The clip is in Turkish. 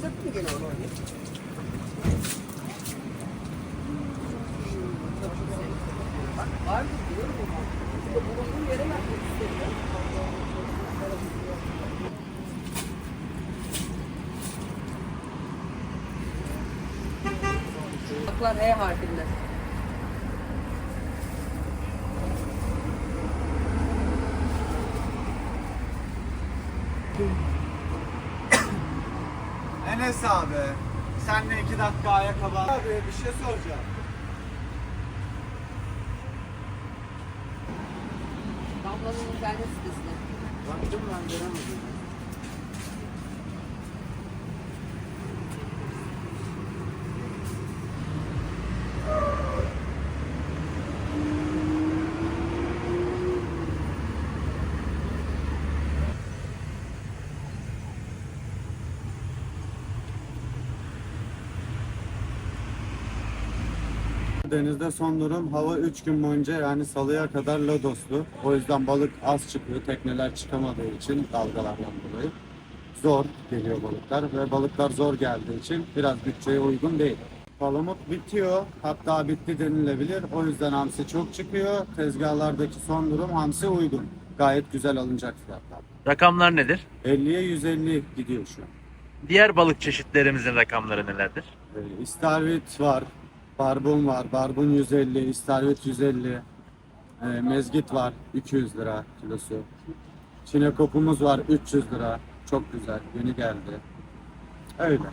Başladın mı gene onu? Bak istedim. Baklar E harfinde. Enes abi, senle iki dakika ayakkabı al. Abi bir şey soracağım. Damla'nın internet sitesine. Baktım ben göremedim. Denizde son durum hava 3 gün boyunca yani salıya kadar lodoslu. O yüzden balık az çıkıyor. Tekneler çıkamadığı için dalgalardan dolayı. Zor geliyor balıklar ve balıklar zor geldiği için biraz bütçeye uygun değil. Palamut bitiyor. Hatta bitti denilebilir. O yüzden hamsi çok çıkıyor. Tezgahlardaki son durum hamsi uygun. Gayet güzel alınacak fiyatlar. Rakamlar nedir? 50'ye 150 gidiyor şu an. Diğer balık çeşitlerimizin rakamları nelerdir? Ee, İstavrit var, barbun var, barbun 150, istavrit 150, ee, mezgit var 200 lira kilosu. Çinekopumuz var 300 lira, çok güzel, yeni geldi. Öyle.